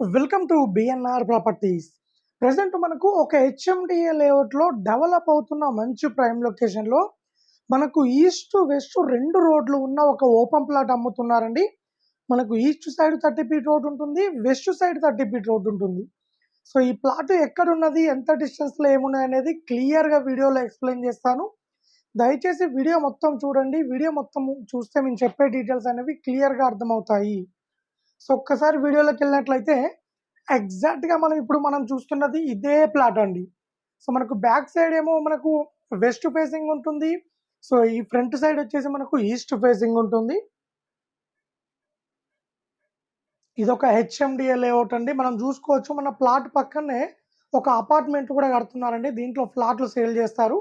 Welcome to BNR properties present మనకు ఒక HMDA లేఅవుట్లో డెవలప్ అవుతున్న మంచి ప్రైమ్ లొకేషన్లో మనకు ఈస్ట్ వెస్ట్ రెండు రోడ్లు ఉన్న ఒక ఓపెన్ ప్లాట్ అమ్ముతున్నారండి. మనకు east side thirty feet road ఉంటుంది west side thirty feet road ఉంటుంది. సో ఈ ప్లాట్ ఎక్కడున్నది ఎంత డిస్టెన్స్లో ఏమున్నాయి అనేది క్లియర్గా వీడియోలో ఎక్స్ప్లెయిన్ చేస్తాను. దయచేసి వీడియో మొత్తం చూడండి. వీడియో మొత్తం చూస్తే మేము చెప్పే డీటెయిల్స్ అనేవి క్లియర్గా అర్థమవుతాయి. సో ఒక్కసారి వీడియోలోకి వెళ్ళినట్లయితే ఎగ్జాక్ట్గా మనం ఇప్పుడు మనం చూస్తున్నది ఇదే ప్లాట్ అండి. సో మనకు బ్యాక్ సైడ్ ఏమో మనకు వెస్ట్ ఫేసింగ్ ఉంటుంది. సో ఈ ఫ్రంట్ సైడ్ వచ్చేసి మనకు ఈస్ట్ ఫేసింగ్ ఉంటుంది. ఇది ఒక హెచ్ఎండిఏ లేఅవుట్ అండి. మనం చూసుకోవచ్చు మన ప్లాట్ పక్కనే ఒక అపార్ట్మెంట్ కూడా కడుతున్నారండి. దీంట్లో ఫ్లాట్లు సేల్ చేస్తారు.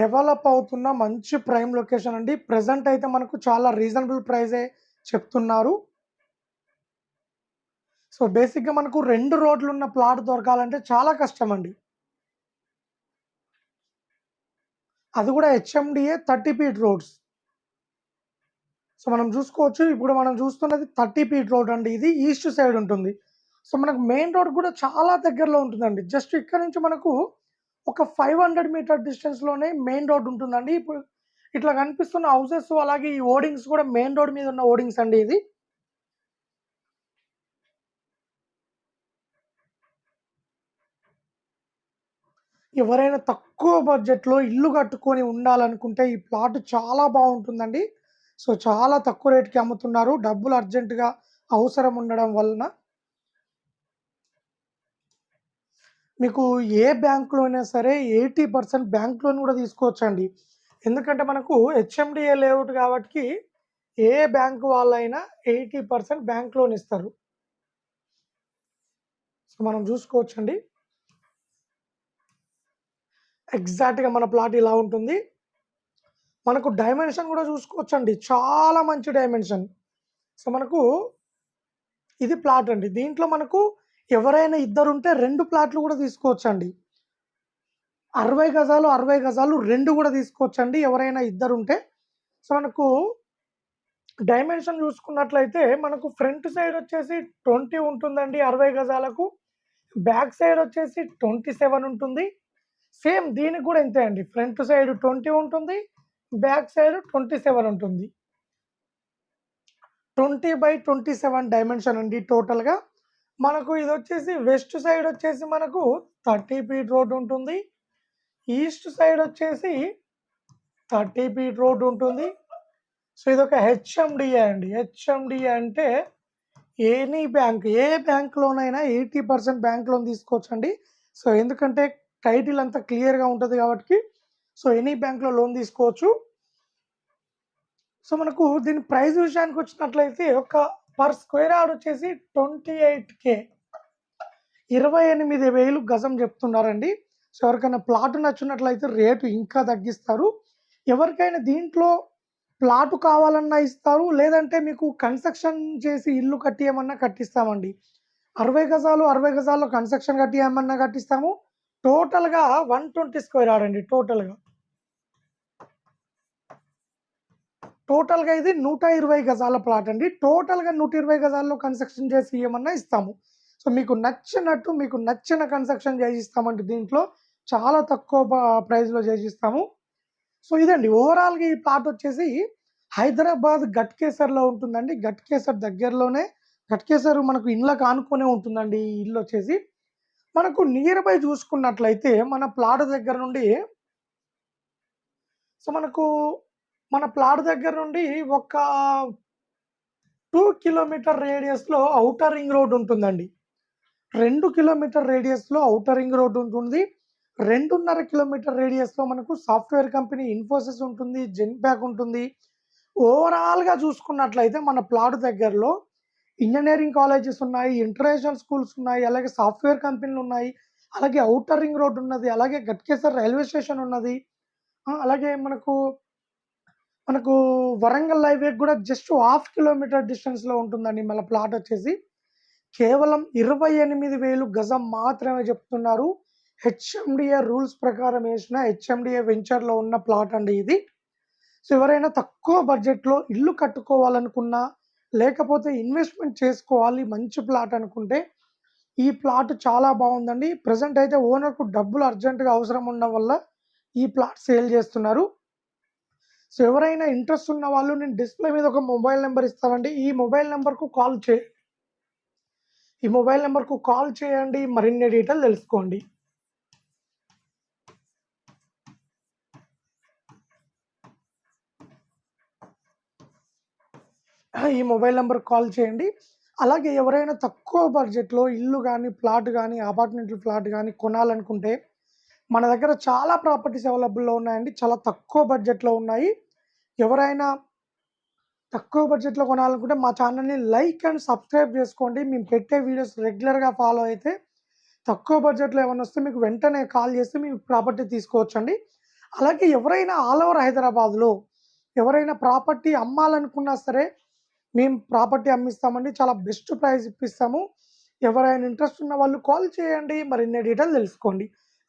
డెవలప్ అవుతున్న మంచి ప్రైమ్ లొకేషన్ అండి. ప్రజెంట్ అయితే మనకు చాలా రీజనబుల్ ప్రైజే చెప్తున్నారు. సో బేసిక్గా మనకు రెండు రోడ్లు ఉన్న ప్లాట్ దొరకాలంటే చాలా కష్టం అండి అది కూడా HMDA thirty feet roads. So మనం చూసుకోవచ్చు. ఇప్పుడు మనం చూస్తున్నది థర్టీ ఫీట్ రోడ్ అండి. ఇది ఈస్ట్ సైడ్ ఉంటుంది. సో మనకు మెయిన్ రోడ్ కూడా చాలా దగ్గరలో ఉంటుందండి. జస్ట్ ఇక్కడ నుంచి మనకు ఒక ఫైవ్ హండ్రెడ్ మీటర్ డిస్టెన్స్లోనే మెయిన్ రోడ్ ఉంటుందండి. ఇప్పుడు ఇట్లా కనిపిస్తున్న హౌసెస్ అలాగే ఈ ఓడింగ్స్ కూడా మెయిన్ రోడ్ మీద ఉన్న ఓడింగ్స్ అండి ఇది. ఎవరైనా తక్కువ బడ్జెట్లో ఇల్లు కట్టుకొని ఉండాలనుకుంటే ఈ ప్లాట్ చాలా బాగుంటుందండి. సో చాలా తక్కువ రేట్కి అమ్ముతున్నారు. డబ్బులు అర్జెంటుగా అవసరం ఉండడం వలన. మీకు ఏ బ్యాంకులో అయినా సరే ఎయిటీ పర్సెంట్ బ్యాంక్ లోన్ కూడా తీసుకోవచ్చండి. ఎందుకంటే మనకు హెచ్ఎండిఏ లేఅవుట్ కాబట్టి ఏ బ్యాంక్ వాళ్ళైనా ఎయిటీ పర్సెంట్ బ్యాంక్ లోన్ ఇస్తారు. సో మనం చూసుకోవచ్చండి. ఎగ్జాక్ట్గా మన ప్లాట్ ఇలా ఉంటుంది. మనకు డైమెన్షన్ కూడా చూసుకోవచ్చండి. చాలా మంచి డైమెన్షన్. సో మనకు ఇది ప్లాట్ అండి. దీంట్లో మనకు ఎవరైనా ఇద్దరు ఉంటే రెండు ప్లాట్లు కూడా తీసుకోవచ్చండి. అరవై గజాలు అరవై గజాలు రెండు కూడా తీసుకోవచ్చండి ఎవరైనా ఇద్దరు ఉంటే సో మనకు డైమెన్షన్ చూసుకున్నట్లయితే మనకు ఫ్రంట్ సైడ్ వచ్చేసి ట్వంటీ ఉంటుందండి అరవై గజాలకు. బ్యాక్ సైడ్ వచ్చేసి ట్వంటీ సెవెన్ ఉంటుంది. సేమ్ దీనికి కూడా ఇంతే అండి. ఫ్రంట్ సైడ్ ట్వంటీ ఉంటుంది బ్యాక్ సైడ్ ట్వంటీ సెవెన్ ఉంటుంది. Twenty by twenty seven dimension అండి టోటల్గా. మనకు ఇది వచ్చేసి వెస్ట్ సైడ్ వచ్చేసి మనకు థర్టీ ఫీట్ రోడ్ ఉంటుంది. ఈస్ట్ సైడ్ వచ్చేసి థర్టీ ఫీట్ రోడ్ ఉంటుంది. సో ఇది ఒక హెచ్ఎండిఏ అండి. హెచ్ఎండిఏ అంటే ఎనీ బ్యాంక్ ఏ బ్యాంక్లోనైనా ఎయిటీ పర్సెంట్ బ్యాంక్ లోన్ తీసుకోవచ్చండి. సో ఎందుకంటే టైటిల్ అంతా క్లియర్గా ఉంటుంది కాబట్టి సో ఎనీ బ్యాంక్లో లోన్ తీసుకోవచ్చు. సో మనకు దీని ప్రైస్ విషయానికి వచ్చినట్లయితే ఒక పర్ స్క్వేర్ యార్డ్ వచ్చేసి ట్వంటీ ఎయిట్ కే. ఇరవై ఎనిమిది వేలు గజం చెప్తున్నారండి. సో ఎవరికైనా ప్లాట్ నచ్చినట్లయితే రేటు ఇంకా తగ్గిస్తారు. ఎవరికైనా దీంట్లో ప్లాటు కావాలన్నా ఇస్తారు. లేదంటే మీకు కన్స్ట్రక్షన్ చేసి ఇల్లు కట్టియమన్నా కట్టిస్తామండి. అరవై గజాలు అరవై గజాల్లో కన్స్ట్రక్షన్ కట్టియమన్నా కట్టిస్తాము. టోటల్గా వన్ ట్వంటీ స్క్వేర్ ఆడండి టోటల్గా. టోటల్గా ఇది నూట ఇరవై గజాల ప్లాట్ అండి. టోటల్గా నూట ఇరవై గజాల్లో కన్స్ట్రక్షన్ చేసి ఇవ్వమన్నా ఇస్తాము. సో మీకు నచ్చినట్టు మీకు నచ్చిన కన్స్ట్రక్షన్ చేసిస్తామండి దీంట్లో చాలా తక్కువ ప్రైస్లో చేసిస్తాము. సో ఇదండి. ఓవరాల్గా ఈ ప్లాట్ వచ్చేసి హైదరాబాద్ గట్కేసర్లో ఉంటుందండి. గట్కేసర్ దగ్గరలోనే గట్కేసర్ మనకు ఇండ్లకు ఆనుకునే ఉంటుందండి ఈ ఇల్లు వచ్చేసి. మనకు నియర్ బై చూసుకున్నట్లయితే మన ప్లాట్ దగ్గర నుండి సో మనకు మన ప్లాట్ దగ్గర నుండి ఒక టూ కిలోమీటర్ రేడియస్లో ఔటర్ రింగ్ రోడ్ ఉంటుందండి. రెండు కిలోమీటర్ రేడియస్లో ఔటర్ రింగ్ రోడ్ ఉంటుంది. రెండున్నర కిలోమీటర్ రేడియస్లో మనకు సాఫ్ట్వేర్ కంపెనీ ఇన్ఫోసిస్ ఉంటుంది జెన్ప్యాక్ ఉంటుంది. ఓవరాల్గా చూసుకున్నట్లయితే మన ప్లాట్ దగ్గరలో ఇంజనీరింగ్ కాలేజెస్ ఉన్నాయి ఇంటర్నేషనల్ స్కూల్స్ ఉన్నాయి అలాగే సాఫ్ట్వేర్ కంపెనీలు ఉన్నాయి అలాగే ఔటర్ రింగ్ రోడ్ ఉన్నది అలాగే గట్కేసర్ రైల్వే స్టేషన్ ఉన్నది అలాగే మనకు మనకు వరంగల్ హైవే కూడా జస్ట్ హాఫ్ కిలోమీటర్ డిస్టెన్స్లో ఉంటుందండి. మన ప్లాట్ వచ్చేసి కేవలం ఇరవై ఎనిమిది వేలు గజం మాత్రమే చెప్తున్నారు. హెచ్ఎండిఏ రూల్స్ ప్రకారం వేసిన హెచ్ఎండిఏ వెంచర్లో ఉన్న ప్లాట్ అండి ఇది. సో ఎవరైనా తక్కువ బడ్జెట్‌లో ఇల్లు కట్టుకోవాలనుకున్నా, లేకపోతే ఇన్వెస్ట్‌మెంట్ చేసుకోవాలి మంచి ప్లాట్ అనుకుంటే, ఈ ప్లాట్ చాలా బాగుందండి. ప్రజెంట్ అయితే ఓనర్‌కు డబ్బులు అర్జెంట్‌గా అవసరం ఉండడం వల్ల ఈ ప్లాట్ సేల్ చేస్తున్నారు. సో ఎవరైనా ఇంట్రెస్ట్ ఉన్న వాళ్ళు నేను డిస్‌ప్లే మీద ఒక మొబైల్ నెంబర్ ఇస్తానండి. ఈ మొబైల్ నెంబర్కు కాల్ చే ఈ మొబైల్ నెంబర్కు కాల్ చేయండి. మరిన్ని డీటెయిల్ తెలుసుకోండి. ఈ మొబైల్ నెంబర్ కాల్ చేయండి. అలాగే ఎవరైనా తక్కువ బడ్జెట్‌లో ఇల్లు కానీ ప్లాట్ కానీ అపార్ట్మెంట్ ఫ్లాట్ కానీ కొనాలనుకుంటే, మన దగ్గర చాలా ప్రాపర్టీస్ అవైలబుల్‌లో ఉన్నాయండి. చాలా తక్కువ బడ్జెట్‌లో ఉన్నాయి. ఎవరైనా తక్కువ బడ్జెట్‌లో కొనాలనుకుంటే మా ఛానల్ని లైక్ అండ్ సబ్స్క్రైబ్ చేసుకోండి. మేము పెట్టే వీడియోస్ రెగ్యులర్‌గా ఫాలో అయితే, తక్కువ బడ్జెట్‌లో ఏమన్నా వస్తే మీకు వెంటనే కాల్ చేసి మీ ప్రాపర్టీ తీసుకోవచ్చండి. అలాగే ఎవరైనా ఆల్ ఓవర్ హైదరాబాద్‌లో ఎవరైనా ప్రాపర్టీ అమ్మాలనుకున్నా సరే, మేము ప్రాపర్టీ అమ్మిస్తామండి. చాలా బెస్ట్ ప్రైస్ ఇప్పిస్తాము. ఎవరైనా ఇంట్రెస్ట్ ఉన్న వాళ్ళు కాల్ చేయండి. మరిన్ని డీటెయిల్ తెలుసుకోండి.